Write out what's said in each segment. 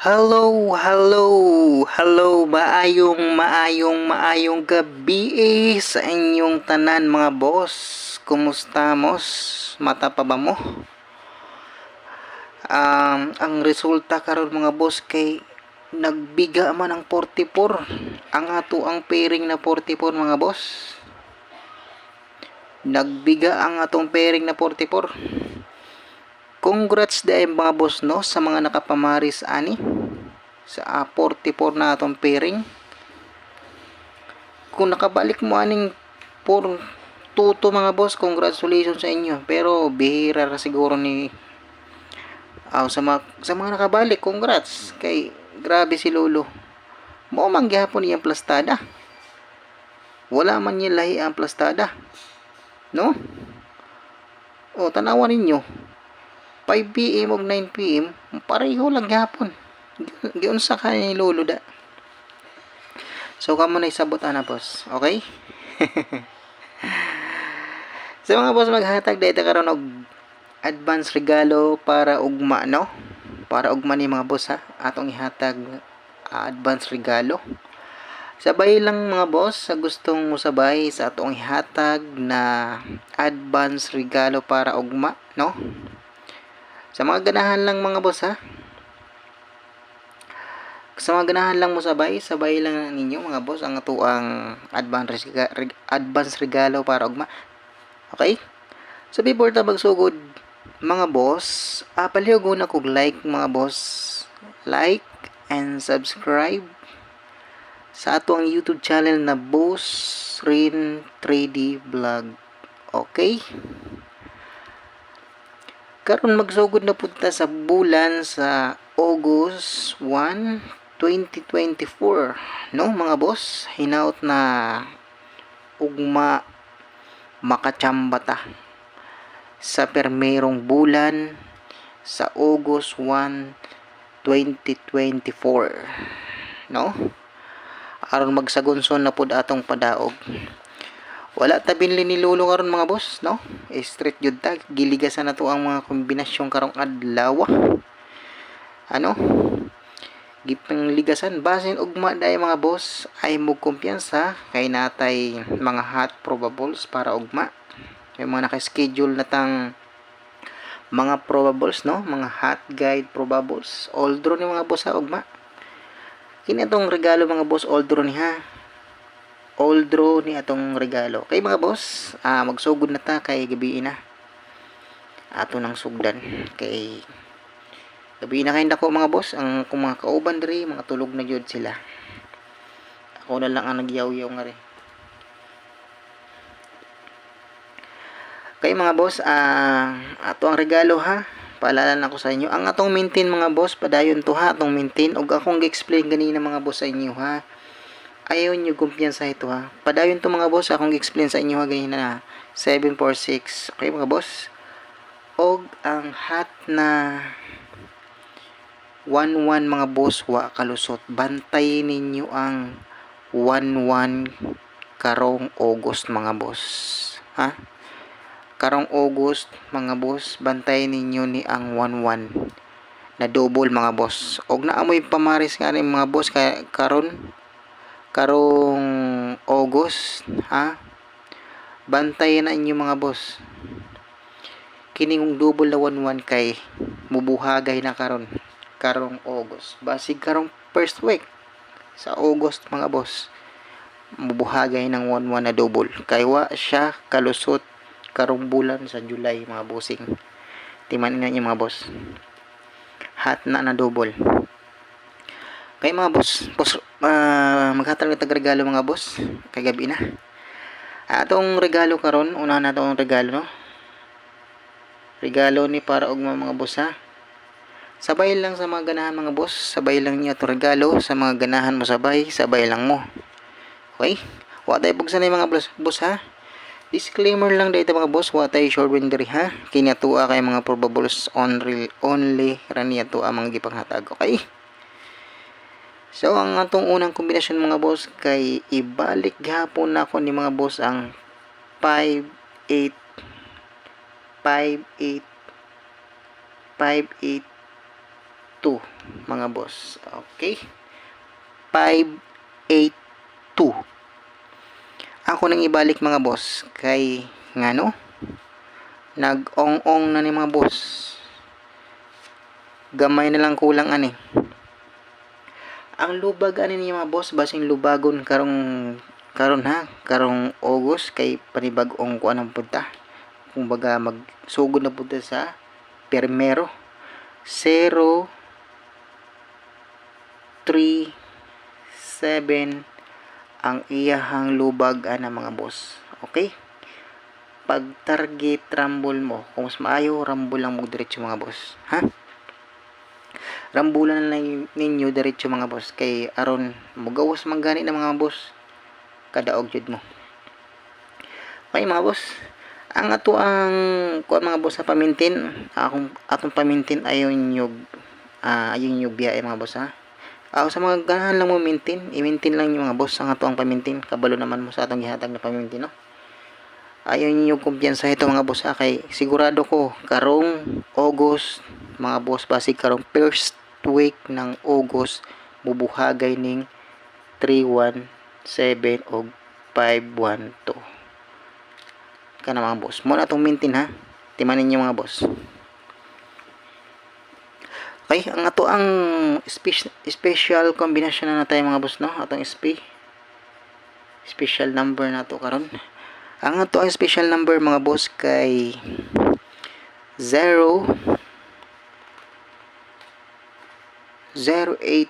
Hello, hello, hello, maayong, maayong, maayong gabi eh, sa inyong tanan mga boss. Kumusta mos? Mata pa ba mo? Um, ang resulta karon mga boss kay nagbiga man ang 44. Ang ato ang pairing na 44 mga boss. Nagbiga ang atong pairing na 44. Congrats dahil mga boss no sa mga nakapamaris ani sa ah, 44 na atong pairing. Kung nakabalik mo aning 4 tuto mga boss, congratulations sa inyo. Pero bihira ra siguro ni aw sa mga, sa mga nakabalik, congrats. Kay grabe si Lolo. Mo man gyapon niyang plastada. Wala man niya lahi ang plastada. No? O, tanawan ninyo. 5 p.m. o 9 p.m. pareho lang gyapon giun sa kanya ni lolo da. So kamo na isabot ana boss. Okay? So mga boss maghatag dito karon og advance regalo para ugma no? Para ugma ni mga boss ha? Atong ihatag uh, advance regalo. Sabay lang mga boss sa gustong musabay sa atong ihatag na advance regalo para ugma no? Sa mga ganahan lang mga boss ha. Ganahan lang mo sabay, sabay lang ninyo mga boss ang atuang advance, advance regalo para ugma. Okay? So before ta magsugod mga boss, uh, palihog na kog like mga boss. Like and subscribe sa ato ang YouTube channel na Boss Rin 3D Vlog. Okay? karon magsugod na punta sa bulan sa August 1, 2024 no mga boss hinaut na ugma makachamba ta sa permerong bulan sa August 1, 2024 no? Aron magsagunson na pud atong padaog. Wala ta binli ni Lolo karon mga boss no? Street jud ta. Giligasan na to ang mga kombinasyon karong adlaw. Ano gipang ligasan basin ugma day mga boss. Ay mo kumpiyansa. Kay natay mga hot probables para ugma. May mga naka-schedule na tang mga probables no? Mga hot guide probables. All draw ni mga boss ha ugma. Kini atong regalo mga boss all draw ni ha? All draw ni atong regalo. Kay mga boss, ah, magsugod na ta kay gabi na. Ato nang sugdan kay gabi na kay nako mga boss, ang kung mga kauban diri, mga tulog na gyud sila. Ako na lang ang nagyaw-yaw nga rin. Kay mga boss, ah, ato ang regalo ha. Paalala na ko sa inyo. Ang atong maintain mga boss, padayon to ha, atong maintain. Og akong gi-explain ganina mga boss sa inyo ha ayaw nyo kumpiyansa ito ha. Padayon to mga boss, akong explain sa inyo ha ganyan na 746. Okay mga boss? Og ang hat na 11 mga boss wa kalusot. Bantay ninyo ang 11 karong August mga boss. Ha? Karong August mga boss, bantay ninyo ni ang 11 na double mga boss. Og naamoy pamaris nga rin mga boss karon karong August ha bantayan na inyo mga boss kining double na 11 kay mubuhagay na karon karong August basig karong first week sa August mga boss mubuhagay ng 11 na double kay wa siya kalusot karong bulan sa July mga bossing timanin na niyo mga boss hat na na double kay mga boss, boss uh, maghatag tag regalo mga boss. Kay gabi na. Atong regalo karon, una na tong regalo no. Regalo ni para og mga boss ha. Sabay lang sa mga ganahan mga boss, sabay lang niya to regalo sa mga ganahan mo sabay, sabay lang mo. Okay? Wa tay bugsan mga boss, boss ha. Disclaimer lang dito mga boss, wa tay sure winner ha. Kinatua kay mga probables only only raniya to ang mga gipanghatag. Okay? So, ang atong unang kombinasyon mga boss kay ibalik gahapon na ako ni mga boss ang 5 8 5 8 5 8 mga boss. Okay? 582. Ako nang ibalik mga boss kay ngano nag-ong-ong na ni mga boss. Gamay na lang kulang ani. Ang lubag ani ni mga boss basing lubagon karong karon ha karong August kay panibag-ong ko anong punta. Kumbaga magsugod na punta sa Permero 0 3 7 ang iyahang lubag ana mga boss. Okay? Pag target rumble mo, kung mas maayo, rumble lang mo diretso mga boss. Ha? Rambulan lang ninyo diretso mga boss. Kay aron mugawas man gani na mga boss. Kadaog jud mo. Okay mga boss. Ang ato ang kuan mga boss sa pamintin, akong atong pamintin ayon nyug ah ayon nyug biya mga boss ha. Ako sa mga ganahan lang mo maintain, i-maintain lang yung mga boss ang ato ang pamintin. Kabalo naman mo sa atong gihatag na pamintin no. Ayaw ninyo kumpiyansa ito mga boss ha, kay sigurado ko karong August mga boss basig karong first week ng August bubuhagay ning 317 o 512 kana mga boss. Mo na itong maintain ha? Timanin niyo mga boss okay ang ato ang spe- special combination na, na tayo mga boss no? Atong SP special number na to karon. Ang ato ang special number mga boss kay 0 08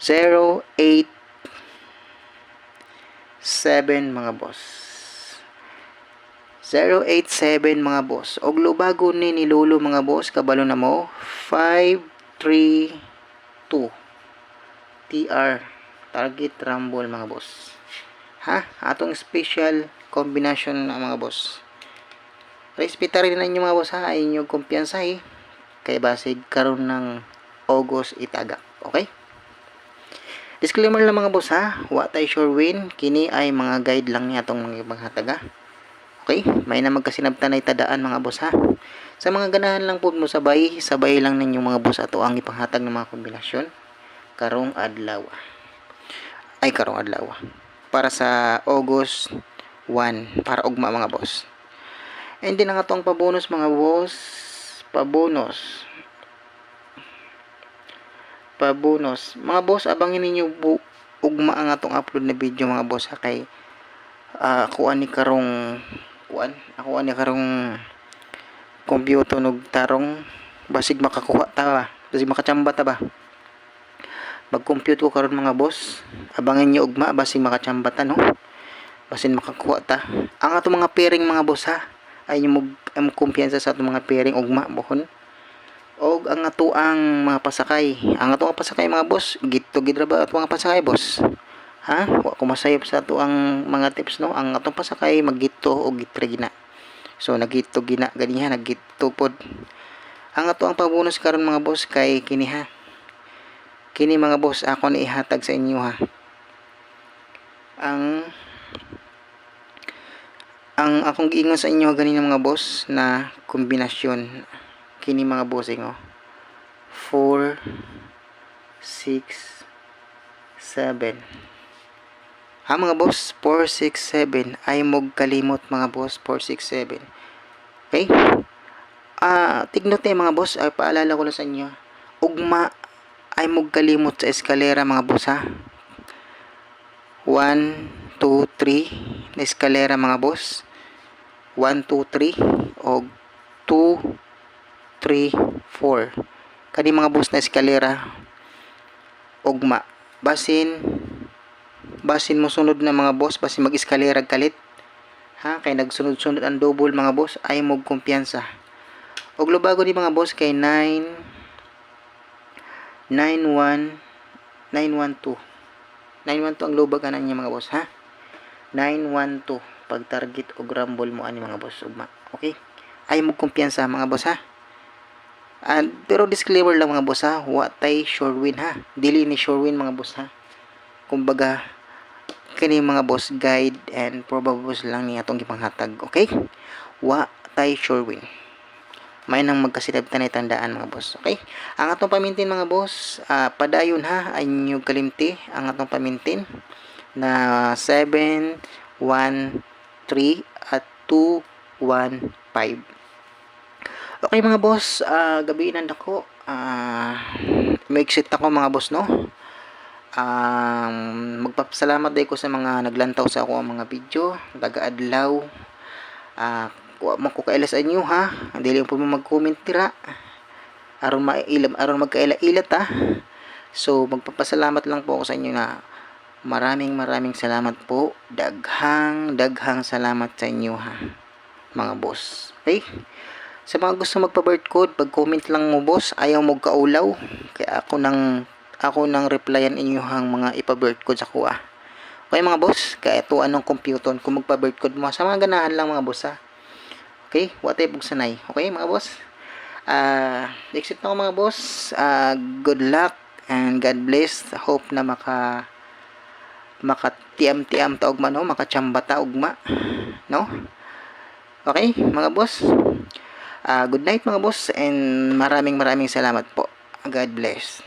08 7 mga boss 087 mga boss. Og lubago ni ni Lolo mga boss kabalo na mo. 532 TR target rumble mga boss. Ha? Atong special combination na mga boss. Respeta rin na inyo mga boss ha? Ay inyo kumpiyansa eh. Kay basig karon ng August itagak okay? Disclaimer lang mga boss ha? Wa tay sure win. Kini ay mga guide lang ni atong mga panghataga okay may na magkasinabtan ay tadaan mga boss ha? Sa mga ganahan lang po mo sabay sabay lang ninyo mga boss ato ang ipanghatag ng mga kombinasyon. Karong adlaw. Ay karong adlaw. Para sa August 1 para ugma mga boss. And din ang atong pabonus mga boss pabonus. Pabonus. Mga boss abangin ninyo bu ugma ang atong upload na video mga boss ha? Kay uh, kuan ni karong kuan ako ani karong computer nog tarong basig makakuha ta ba? Basig makachamba ta ba? Mag-compute ko karon mga boss. Abangan niyo ugma basig makachamba ta no? Basin makakuha ta. Ang ato mga pairing mga boss ha? Ay mag ang kumpiyansa sa atong mga pairing ugma buhon og ang ato ang mga pasakay. Ang ato ang pasakay mga boss gito gidra ba ato mga pasakay boss ha? Wa ko masayop sa ato ang mga tips no? Ang atong pasakay magito og gitre so nagito gina ganiha nagito pod. Ang ato ang pabonus karon mga boss kay kini ha? Kini mga boss ako ni ihatag sa inyo ha? Ang ang akong giingon sa inyo ganina mga boss na kombinasyon. Kini mga bossing oh 4 6 7 ha mga boss 4 6 7 ay mog kalimot mga boss 4 6 7 okay? Ah tignot eh mga boss. Ay paalala ko lang sa inyo. Ugma ay mog kalimot sa eskalera mga boss ha? 1 2 3 na eskalera mga boss. 1 2 3 og 2 3 4 kani mga boss na eskalera. Ugma. Basin basin mo sunod na mga boss basin mag eskalera kalit. Ha? Kay nagsunod-sunod ang double mga boss ay mo kumpiyansa. Og lubago ni mga boss kay 9 91 912 912 ang lubag anan niya mga boss ha? 912 pag target og rumble mo ani mga boss ugma. Okay? Ay mo kumpiyansa mga boss ha? And, pero disclaimer lang mga boss ha, wa tay sure win ha. Dili ni sure win mga boss ha. Kumbaga, kini mga boss guide and probables lang ni atong gipanghatag, okay? Wa tay sure win. may nang magkasilab tanay tandaan mga boss. Okay? Ang atong pamintin mga boss, ah, padayon ha, ay inyong kalimti ang atong pamintin na 7, 1, 3 at 2, 1, 5. Okay mga boss, ah, gabi na ako. Ah, may exit ako mga boss no. Um, magpapasalamat din ko sa mga naglantaw sa ako ang mga video, taga-adlaw. Ah, wa man ko kaila sa inyo ha. Dili po mo mag-comment tira. Aron mailam aron magkaila-ilat ha. So magpapasalamat lang po ako sa inyo na maraming maraming salamat po. Daghang daghang salamat sa inyo ha. Mga boss. Okay? Sa mga gusto magpa-birth code, pag-comment lang mo boss, ayaw mo kaulaw. Kaya ako nang ako nang replyan inyo hang mga ipa-birth code sa kuha. Okay mga boss, kaya ito anong computer kung magpa-birth code mo sa mga ganahan lang mga boss ha. Okay, what type sanay. Okay mga boss. Ah, exit na ako mga boss. Ah, good luck and God bless. Hope na maka makatiam-tiam ta ugma no, makachamba ta ugma. No? Okay, mga boss. Ah, good night mga boss and maraming maraming salamat po. God bless.